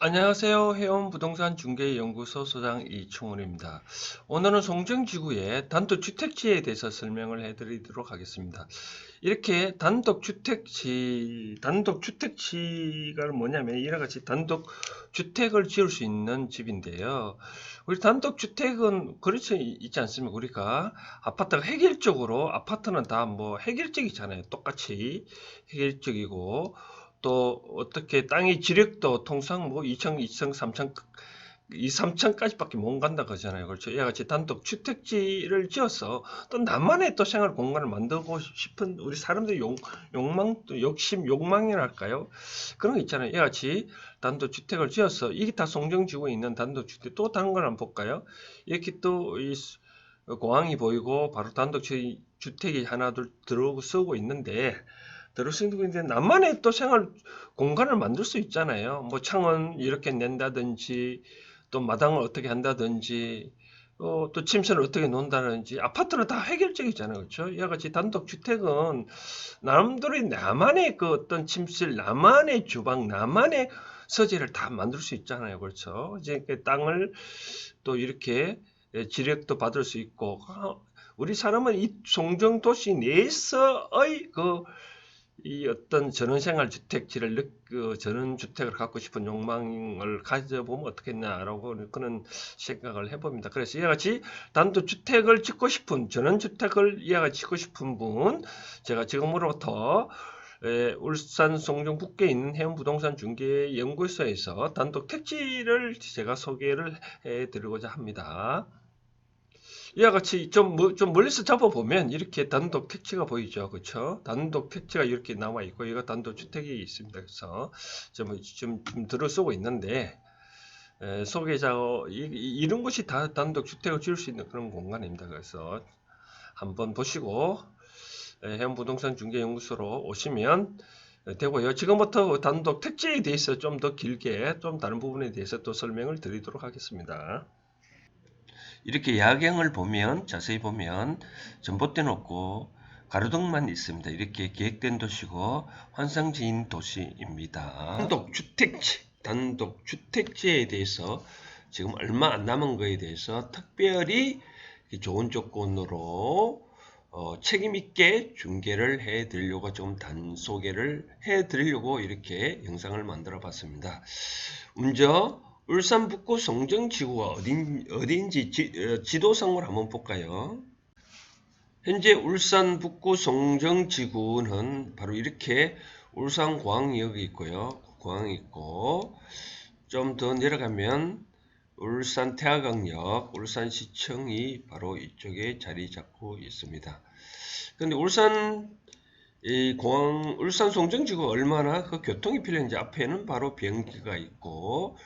안녕하세요. 해온 부동산 중개연구소 소장 이충훈입니다. 오늘은 송정지구의 단독주택지에 대해서 설명을 해드리도록 하겠습니다. 이렇게 단독주택지, 단독주택지가 뭐냐면 이와 같이 단독주택을 지을 수 있는 집인데요. 우리 단독주택은 그렇지 있지 않습니까? 우리가 아파트가 획일적으로, 아파트는 다 뭐 획일적이잖아요. 똑같이 획일적이고, 또 어떻게 땅의 지력도 통상 뭐 2층, 2층, 3층, 2, 3층까지밖에 못 간다 그러잖아요. 그렇죠. 이와 같이 단독 주택지를 지어서 또 나만의 또 생활 공간을 만들고 싶은 우리 사람들의 욕, 욕망, 또 욕심, 욕망이랄까요? 그런 거 있잖아요. 이와 같이 단독 주택을 지어서 이게 다 송정지구에 있는 단독 주택. 또 다른 걸 한번 볼까요? 이렇게 또 이 공항이 보이고 바로 단독 주- 주택이 하나 둘 들어오고 쓰고 있는데 있는데 나만의 또 생활 공간을 만들 수 있잖아요. 뭐 창은 이렇게 낸다든지 또 마당을 어떻게 한다든지 어, 또 침실을 어떻게 놓는다든지 아파트는 다 획일적이잖아요. 그렇죠? 이와 같이 단독 주택은 남들이 나만의 그 어떤 침실, 나만의 주방, 나만의 서재를 다 만들 수 있잖아요. 그렇죠? 이제 그 땅을 또 이렇게 예, 지력도 받을 수 있고 어, 우리 사람은 이 송정 도시 내에서의 그 이 어떤 전원생활 주택지를 느, 그 전원주택을 갖고 싶은 욕망을 가져보면 어떻겠냐라고 그런 생각을 해봅니다. 그래서 이와 같이 단독주택을 짓고 싶은 전원주택을 이와 같이 짓고 싶은 분 제가 지금으로부터 에, 울산 송정 북계에 있는 해운부동산 중개연구소에서 단독 택지를 제가 소개를 해드리고자 합니다. 이와 같이 좀, 뭐- 좀 멀리서 잡아보면 이렇게 단독 택지가 보이죠. 그렇죠? 단독 택지가 이렇게 나와 있고 이거 단독 주택이 있습니다. 그래서 좀, 좀, 좀 들어서고 있는데 에, 소개자 이, 이- 이런 것이 다 단독 주택을 지을 수 있는 그런 공간입니다. 그래서 한번 보시고 에, 해운부동산 중개연구소로 오시면 에, 되고요. 지금부터 단독 택지에 대해서 좀 더 길게 좀 다른 부분에 대해서 또 설명을 드리도록 하겠습니다. 이렇게 야경을 보면 자세히 보면 전봇대는 없고 가로등만 있습니다. 이렇게 계획된 도시고 환상지인 도시입니다. 단독 주택지, 단독 주택지에 대해서 지금 얼마 안 남은 거에 대해서 특별히 좋은 조건으로 어, 책임 있게 중계를 해 드리려고 좀 단소개를 해 드리려고 이렇게 영상을 만들어 봤습니다. 먼저 울산 북구 송정지구가 어딘, 어딘지 지, 어, 지도상으로 한번 볼까요? 현재 울산 북구 송정지구는 바로 이렇게 울산공항역이 있고요. 공항이 있고 좀 더 내려가면 울산 태화강역, 울산시청이 바로 이쪽에 자리 잡고 있습니다. 근데 울산 이 공항 울산 송정지구 얼마나 그 교통이 필요한지 앞에는 바로 비행기가 있고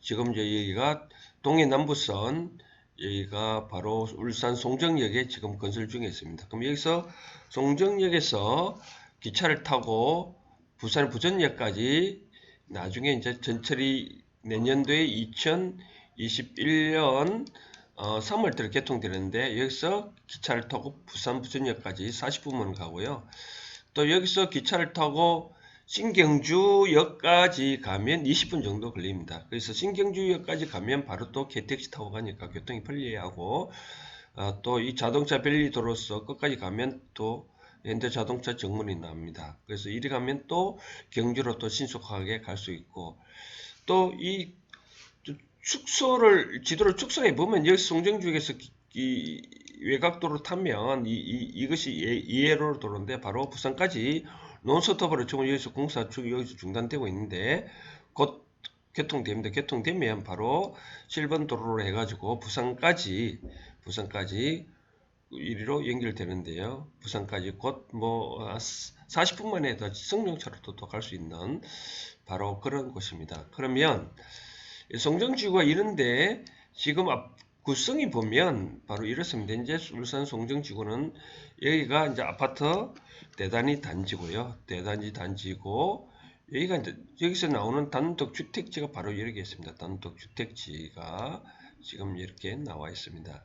지금 여기가 동해 남부선 여기가 바로 울산 송정역에 지금 건설 중에 있습니다. 그럼 여기서 송정역에서 기차를 타고 부산 부전역까지 나중에 이제 전철이 내년도에 2021년 어, 3월달에 개통되는데 여기서 기차를 타고 부산 부전역까지 40분만 가고요. 또 여기서 기차를 타고 신경주역까지 가면 20분 정도 걸립니다. 그래서 신경주역까지 가면 바로 또 개택시 타고 가니까 교통이 편리하고 어, 또이 자동차 별리도로서 끝까지 가면 또 현대자동차 정문이 나옵니다. 그래서 이리 가면 또 경주로 또 신속하게 갈 수 있고 또 이 축소를 지도를 축소해 보면 여기 송정주역에서 이 외곽도로 타면 이, 이, 것이 이해로 도로인데 바로 부산까지 논스톱으로 지금 여기서 공사 중 여기서 중단되고 있는데 곧 개통됩니다. 개통되면 바로 7번 도로로 해가지고 부산까지 부산까지 이리로 연결되는데요. 부산까지 곧 뭐 40분 만에 더 승용차로도 또갈수 있는 바로 그런 곳입니다. 그러면 송정지구가 이런데 지금 앞 구성이 보면 바로 이렇습니다. 이제 울산 송정지구는 여기가 이제 아파트 대단지 단지고요. 대단지 단지고 여기가 이제 여기서 나오는 단독 주택지가 바로 이렇게 있습니다. 단독 주택지가 지금 이렇게 나와 있습니다.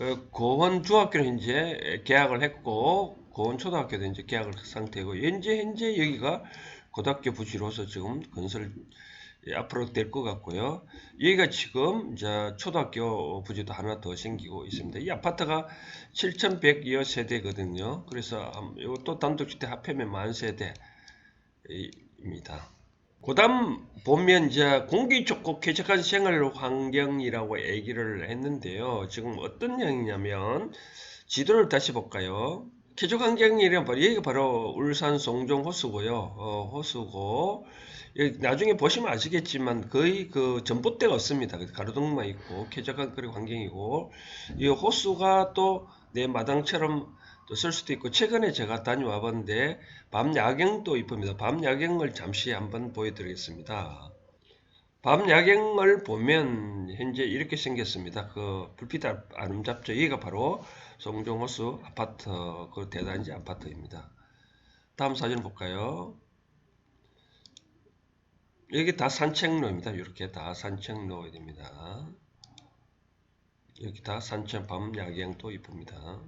어, 고원 중학교는 이제 계약을 했고 고원 초등학교도 이제 계약을 한 상태고 현재 현재 여기가 고등학교 부지로서 지금 건설 예, 앞으로 될 것 같고요. 여기가 지금 이제 초등학교 부지도 하나 더 생기고 있습니다. 이 아파트가 7,100여 세대거든요. 그래서 음, 이것도 단독주택 합하면 만 세대입니다. 그다음 보면 이제 공기 좋고 쾌적한 생활 환경이라고 얘기를 했는데요. 지금 어떤 양이냐면 지도를 다시 볼까요? 쾌적 환경이란 바로 여기가 바로 울산 송정 호수고요. 어, 호수고 나중에 보시면 아시겠지만 거의 그 전봇대가 없습니다. 가로등만 있고 쾌적한 그런 환경이고 이 호수가 또 내 마당처럼 또 쓸 수도 있고 최근에 제가 다녀와 봤는데 밤 야경도 이쁩니다. 밤 야경을 잠시 한번 보여드리겠습니다. 밤 야경을 보면 현재 이렇게 생겼습니다. 그 불빛 아- 아름답죠. 여기가 바로 송정호수 아파트 그 대단지 아파트입니다. 다음 사진 볼까요? 여기 다 산책로입니다. 이렇게 다 산책로입니다. 여기 다 산책 밤 야경도 이쁩니다.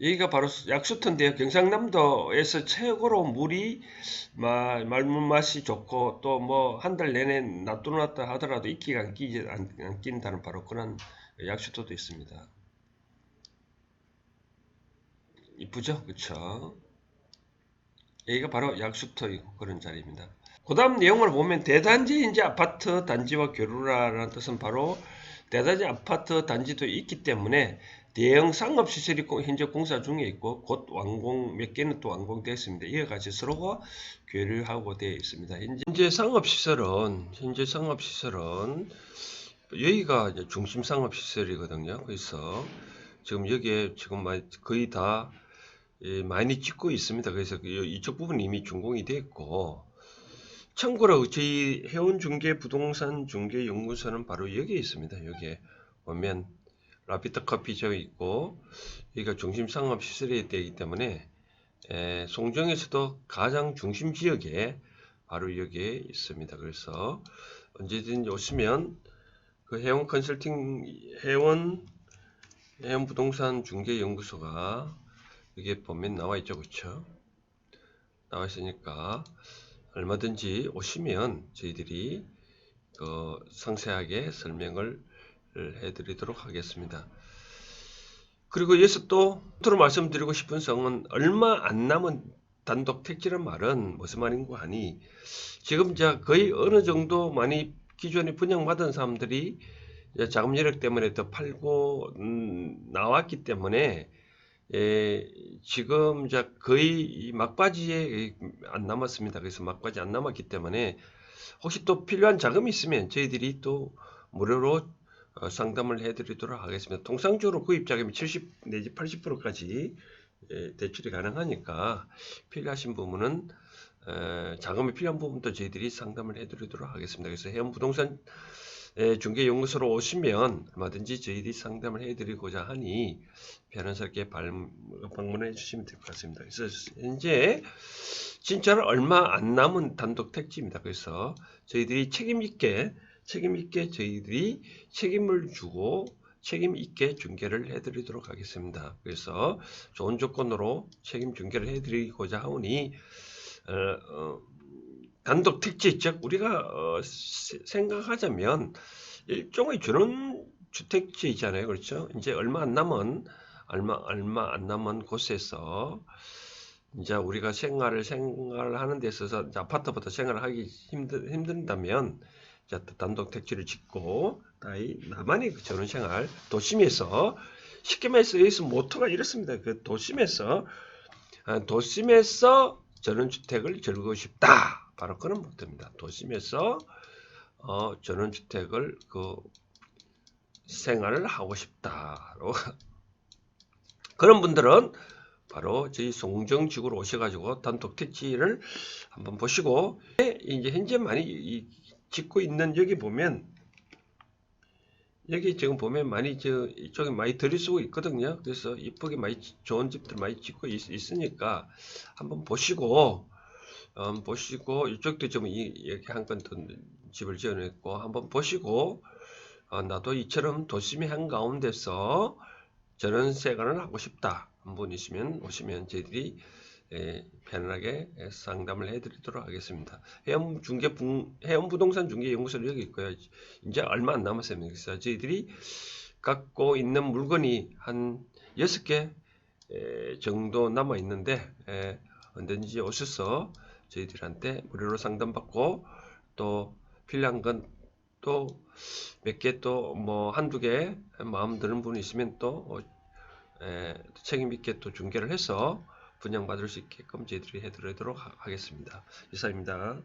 여기가 바로 약수터인데요. 경상남도에서 최고로 물이 마- 맑은 맛이 좋고 또 뭐 한 달 내내 놔두놨다 하더라도 이끼가 안, 끼지, 안, 안 낀다는 바로 그런 약수터도 있습니다. 이쁘죠? 그쵸? 여기가 바로 약수터이고 그런 자리입니다. 그 다음 내용을 보면 대단지 이제 아파트 단지와 교류라는 뜻은 바로 대단지 아파트 단지도 있기 때문에 대형 상업시설이 공- 현재 공사 중에 있고 곧 완공 몇 개는 또 완공됐습니다. 이와 같이 서로가 교류하고 되어 있습니다. 현재 상업시설은 현재 상업시설은 여기가 중심 상업시설이거든요. 그래서 지금 여기에 지금 거의 다 예, 많이 찍고 있습니다. 그래서 그 이쪽 부분 이미 준공이 됐고 참고로 저희 해운중개 부동산 중개 연구소는 바로 여기에 있습니다. 여기에 보면 라피트 커피숍이 있고 여기가 중심 상업 시설이 되기 때문에 에, 송정에서도 가장 중심 지역에 바로 여기에 있습니다. 그래서 언제든지 오시면 그 해원 컨설팅 해원 해원 부동산 중개 연구소가 여기에 보면 나와 있죠, 그렇죠? 나와 있으니까 얼마든지 오시면 저희들이 그 상세하게 설명을 해드리도록 하겠습니다. 그리고 여기서 또 끝으로 말씀드리고 싶은 성은 얼마 안 남은 단독 택지란 말은 무슨 말인고 하니 지금 이제 거의 어느 정도 많이 기존에 분양받은 사람들이 자금 여력 때문에 더 팔고 음, 나왔기 때문에 예, 지금 이제 거의 이 막바지에 안 남았습니다. 그래서 막바지 안 남았기 때문에 혹시 또 필요한 자금이 있으면 저희들이 또 무료로 어, 상담을 해드리도록 하겠습니다. 통상적으로 구입 자금이 70 내지 80%까지 예, 대출이 가능하니까 필요하신 부분은 에, 자금이 필요한 부분도 저희들이 상담을 해드리도록 하겠습니다. 그래서 해운 부동산 에, 중개연구소로 오시면 얼마든지 저희들이 상담을 해드리고자 하니 변호사께 발- 방문해 주시면 될 것 같습니다. 그래서 현재 진짜로 얼마 안 남은 단독 택지입니다. 그래서 저희들이 책임 있게 책임 있게 저희들이 책임을 주고 책임 있게 중개를 해드리도록 하겠습니다. 그래서 좋은 조건으로 책임 중개를 해드리고자 하오니 어, 어, 단독 택지 즉 우리가 어, 세- 생각하자면 일종의 준원 주택지잖아요, 그렇죠? 이제 얼마 안 남은 얼마 얼마 안 남은 곳에서 이제 우리가 생활을 생활하는 데 있어서 아파트보다 생활하기 힘들 힘든다면 이제 또 단독 택지를 짓고 나이 나만의 그 저런 생활 도심에서 쉽게 말해서 여기서 모토가 이렇습니다. 그 도심에서 아, 도심에서 저런 주택을 즐기고 싶다. 바로 그런 모토입니다. 도심에서 어, 저런 주택을 그 생활을 하고 싶다로 그런 분들은 바로 저희 송정지구로 오셔가지고 단독 택지를 한번 보시고 이제 현재 많이 이- 짓고 있는 여기 보면 여기 지금 보면 많이 저 이쪽에 많이 들이쓰고 있거든요. 그래서 이쁘게 많이 지- 좋은 집들 많이 짓고 있, 으니까 한번 보시고 음, 보시고 이쪽도 좀 이- 이렇게 한건더 집을 지어냈고 한번 보시고 어, 나도 이처럼 도심의 한 가운데서 저런 생활을 하고 싶다 한 분이시면 오시면 저희들이 예, 편안하게 상담을 해드리도록 하겠습니다. 해영 중개 분- 해영 부동산 중개 연구소는 여기 있고요. 이제 얼마 안 남았어요. 그래서 저희들이 갖고 있는 물건이 한 여섯 개 에, 정도 남아 있는데 에, 언제든지 오셔서 저희들한테 무료로 상담받고 또 필요한 건 또 몇 개 또 뭐 한두 개 마음 드는 분이 있으면 또 어, 에, 책임 있게 또 중개를 해서 분양받을 수 있게끔 저희들이 해드리도록 하- 하겠습니다. 이상입니다.